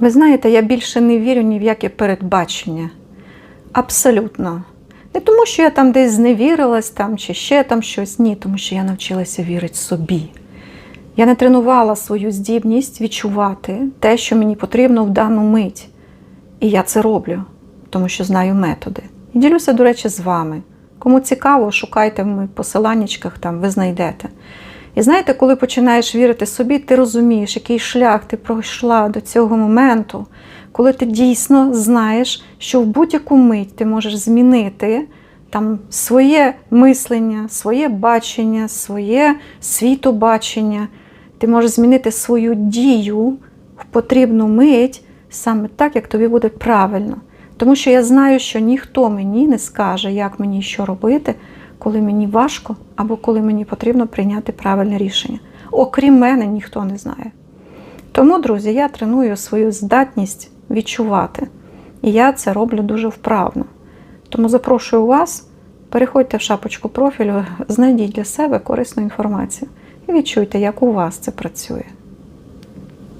Ви знаєте, я більше не вірю ні в яке передбачення. Абсолютно. Не тому, що я там десь зневірилась там, чи ще там щось. Ні, тому що я навчилася вірити собі. Я не тренувала свою здібність відчувати те, що мені потрібно в дану мить. І я це роблю, тому що знаю методи. І ділюся, до речі, з вами. Кому цікаво, шукайте в посиланнячках, там ви знайдете. І знаєте, коли починаєш вірити собі, ти розумієш, який шлях ти пройшла до цього моменту, коли ти дійсно знаєш, що в будь-яку мить ти можеш змінити там своє мислення, своє бачення, своє світобачення. Ти можеш змінити свою дію в потрібну мить саме так, як тобі буде правильно. Тому що я знаю, що ніхто мені не скаже, як мені що робити, коли мені важко або коли мені потрібно прийняти правильне рішення. Окрім мене, ніхто не знає. Тому, друзі, я треную свою здатність відчувати. І я це роблю дуже вправно. Тому запрошую вас, переходьте в шапочку профілю, знайдіть для себе корисну інформацію і відчуйте, як у вас це працює.